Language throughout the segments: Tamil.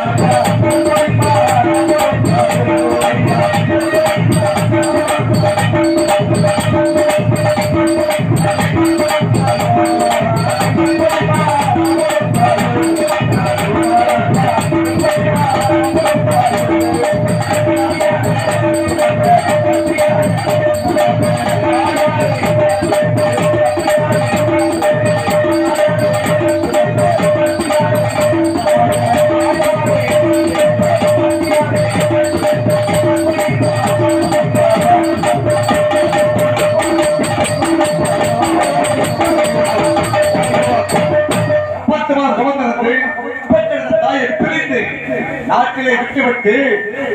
பத்து நாட்டிலே விட்டுவிட்டு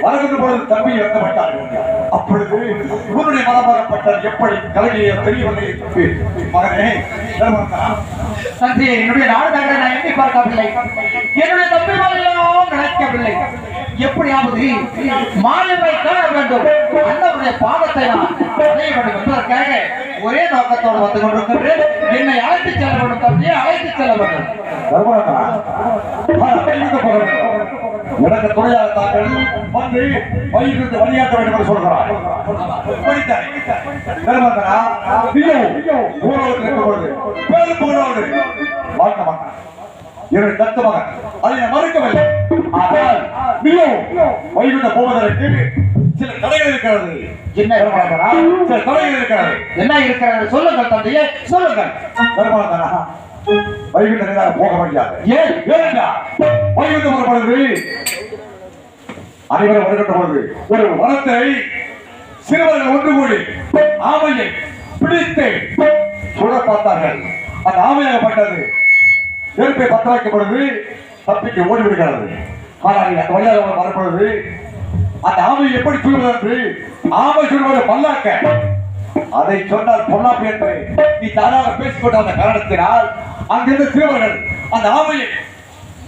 வருகின்ற பொழுது தம்பி இறக்கப்பட்டார்கள் அப்பொழுது உன்னுடைய மதமாகப்பட்டது எப்படி கல்வியை தெரியவில்லை மகனே தர்மரத்னா, என்னுடைய நாடு நகரை நான் எண்ணி பார்க்கவில்லை. என்னுடைய தம்பி தம்பிமாரெல்லாம் நினைக்கவில்லை. எப்படியாவது மாயவை காண வேண்டும். அண்ணனுடைய பாதத்தை நான் அடைய வேண்டும் என்பதற்காக ஒரே நோக்கத்தோடு வந்து கொண்டிருக்கின்றேன். என்னை அழைத்து செல்ல வேண்டும் தம்பியை அழைத்து செல்ல வேண்டும். எனக்கு துணையாக தாங்கள் வந்து வயிறு வழியாக்க வேண்டும் என்று சொல்கிறார். நீயோ ஊழலுக்கு இருக்கும் பொழுது பேரும் புகழோடு வாழ்க்க மாட்டான் தத்து மகன். அதை நான் மறுக்கவில்லை. ஆனால் நீயோ வைகுண்ட போவதற்கு சில தடைகள் இருக்கிறது. என்ன தர்மரத்னா, சில தடைகள் இருக்கிறது. என்ன இருக்கிறது? சொல்லுங்கள் தந்தையே சொல்லுங்கள். வைகுண்ட நேராக போக முடியாது. ஏன்? ஏனென்றா, வைகுண்ட பொழுது அனைவரும் வருகின்ற பொழுது ஒரு வனத்தை சிறுவர்கள் ஒன்று கூடி ஆமையை பிடித்து சுட பார்த்தார்கள். அந்த ஆமையாகப்பட்டது நெருப்பை பத்த வைக்கும் பொழுது தப்பிக்கு ஓடி விடுகிறது. ஆனால் அந்த வழியாக வரப்பொழுது அந்த ஆமை எப்படி சுடுவது என்று ஆமை சுடுவது பல்லாக்க. அதை சொன்னால் பொல்லாப்பு என்று நீ தானாக பேசிக்கொண்ட அந்த காரணத்தினால் அங்கிருந்து சிறுவர்கள் அந்த ஆமையை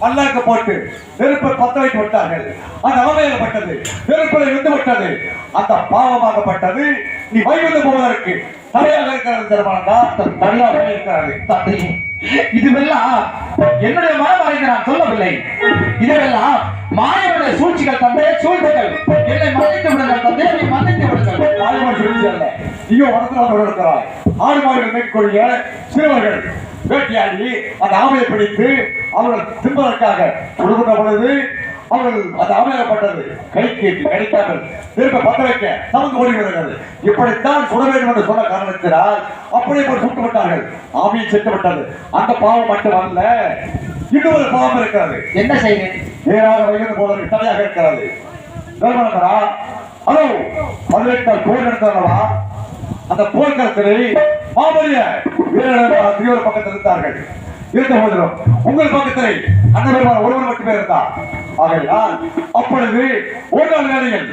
மல்லாக்க போட்டு நெருப்பை பத்த வைத்து விட்டார்கள். அந்த ஆமையாகப்பட்டது நெருப்பில் இருந்து விட்டது. அந்த பாவமாகப்பட்டது நீ வைகுந்த போவதற்கு தடையாக இருக்கிறது திருமணம் தடையாக இருக்கிறது. தந்தையே இதுவெல்லாம் என்னுடைய மனம் நான் சொல்லவில்லை. இதுவெல்லாம் மாயனுடைய சூழ்ச்சிகள் தந்தையே சூழ்ச்சிகள் என்னை மன்னித்து விடுங்கள் தந்தையே நீ மன்னித்து விடுங்கள். ஆயுமான் சொல்லி அல்ல நீயோ வனத்தில் வந்து இருக்கிறாய் ஆடு மாடுகள் மேற்கொள்ளிய சிறுவர்கள் வேட்டையாடி அந்த ஆமையை பிடித்து அவர்கள் தின்பதற்காக கொடுக்கின்ற பொழுது அவர்கள் அந்த ஆமையாகப்பட்டது கைக்கு கிடைக்காமல் திரும்ப பத்த வைக்க சமந்து ஓடி வருகிறது. இப்படித்தான் சுட வேண்டும் என்று சொன்ன காரணத்தினால் அப்படியே போய் சுட்டு விட்டார்கள். ஆமையை செத்து விட்டது. அந்த பாவம் மட்டுமல்ல இன்னொரு பாவம் இருக்கிறது. என்ன செய்வேன் நேராக வைகிறது போவதற்கு தடையாக இருக்கிறது நிர்மலா ஹலோ பதினெட்டால் போர் நடந்தவா அந்த போர்க்களத்திலே மாமரிய வீரர்கள் பக்கத்தில் இருந்தார்கள். இருந்த போதிலும் உங்கள் பக்கத்திலே அண்ணன் ஒருவர் மட்டுமே இருந்தார் ஆகையால் அப்பொழுது ஒரு நாள் வேளையில்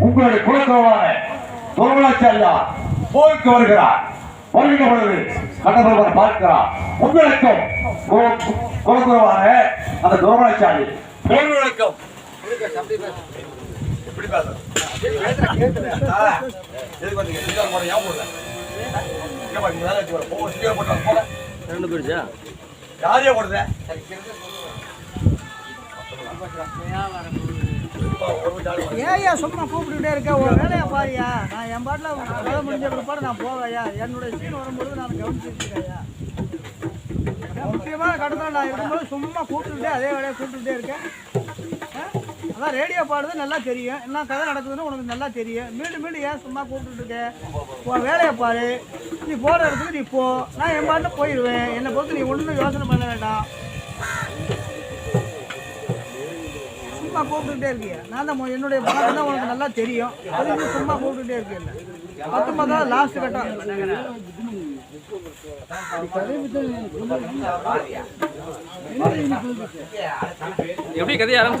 உங்களுடைய குலத்துறவான துறவலாச்சாரியா போருக்கு வருகிறார் வருகின்ற பொழுது கண்ணபெருமான் பார்க்கிறார் உங்களுக்கும் குலத்துறவான அந்த துறவலாச்சாரி போர் விளக்கம் எப்படி பேசுற? ஆ, எதுக்கு போட ஞாபகம் இல்ல. ஏம்மா, இங்க வேலை வச்சு வர. போ, சிங்கார போட்டு போங்க. ரெண்டு போயிடுச்சா யாரையா கொடுத்த ஏயா சும்மா கூப்பிட்டுக்கிட்டே இருக்க. ஒரு வேலையை பாருயா நான் என் பாட்டில் வேலை முடிஞ்ச பிற்பாடு நான் போவேயா என்னுடைய சீன் வரும்பொழுது நான் கவனிச்சிருக்கேயா முக்கியமான கடத்தில் நான் இருக்கும்போது சும்மா கூப்பிட்டுட்டே அதே வேலையை கூப்பிட்டுட்டே இருக்கேன். அதான் ரேடியோ பாடுறது நல்லா தெரியும். என்ன கதை நடக்குதுன்னு உனக்கு நல்லா தெரியும். மீண்டும் மீண்டும் ஏன் சும்மா கூப்பிட்டுட்டு இருக்க? உன் வேலையை பாரு. நீ போகிற இடத்துக்கு நீ போ. நான் என் பாட்டு போயிடுவேன். என்னை பொறுத்து நீ ஒன்றும் யோசனை பண்ண வேண்டாம். சும்மா கூப்பிட்டுட்டே இருக்கிய? நான் தான் என்னுடைய பாட்டு தான் உனக்கு நல்லா தெரியும். அது நீ சும்மா கூப்பிட்டுட்டே இருக்கில்ல தான் லாஸ்ட் கட்டம். எப்படி கதையை யாரும்